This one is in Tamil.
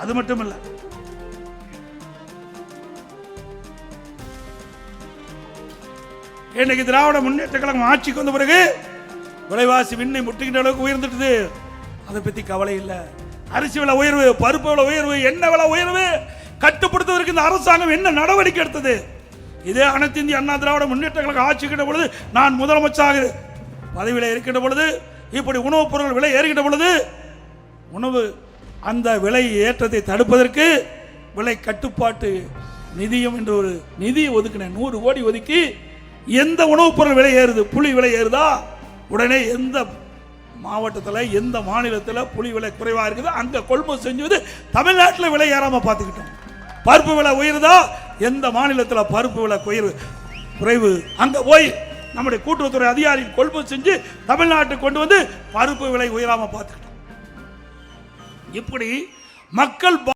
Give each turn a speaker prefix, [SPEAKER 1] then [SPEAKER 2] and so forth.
[SPEAKER 1] அது மட்டும் இல்லை இன்னைக்கு திராவிட முன்னேற்ற கழகம் ஆட்சிக்கு வந்த பிறகு விலைவாசி விண்ணை முட்டுகின்ற அளவுக்கு உயர்ந்துட்டுது. அதை பத்தி கவலை இல்லை. அரிசி விலை உயர்வு பருப்பு விலை உயர்வு எண்ணெய் விலை உயர்வு கட்டுப்படுத்துவதற்கு இந்த அரசாங்கம் என்ன நடவடிக்கை எடுத்தது? இதே அனைத்து இந்திய அண்ணா திராவிட முன்னேற்ற கழகம் ஆட்சிக்கின்ற பொழுது நான் முதலமைச்சராக பதவியில் இருக்கின்ற பொழுது இப்படி உணவுப் பொருட்கள் விலை ஏறுகின்ற பொழுது உணவு அந்த விலை ஏற்றத்தை தடுப்பதற்கு விலை கட்டுப்பாட்டு நிதியம் என்று ஒரு நிதியை ஒதுக்கினேன் நூறு கோடி ஒதுக்கி எந்த உணவுப் பொருள் விலை ஏறுது? புளி விலை ஏறுதா? உடனே எந்த மாவட்டத்தில் எந்த மாநிலத்தில் புளி விலை குறைவாக இருக்குது? அங்கே கொள்முதல் செஞ்சது தமிழ்நாட்டில் விலை ஏறாமல் பார்த்துக்கிட்டோம். பருப்பு விலை உயருதா? எந்த மாநிலத்தில் பருப்பு விலை குறைவு குறைவு? அங்கே போய் நம்முடைய கூட்டுறவுத்துறை அதிகாரிகள் கொள்முதல் செஞ்சு தமிழ்நாட்டுக்கு கொண்டு வந்து பருப்பு விலை உயராமல் பார்த்துக்கிட்டோம். இப்படி மக்கள்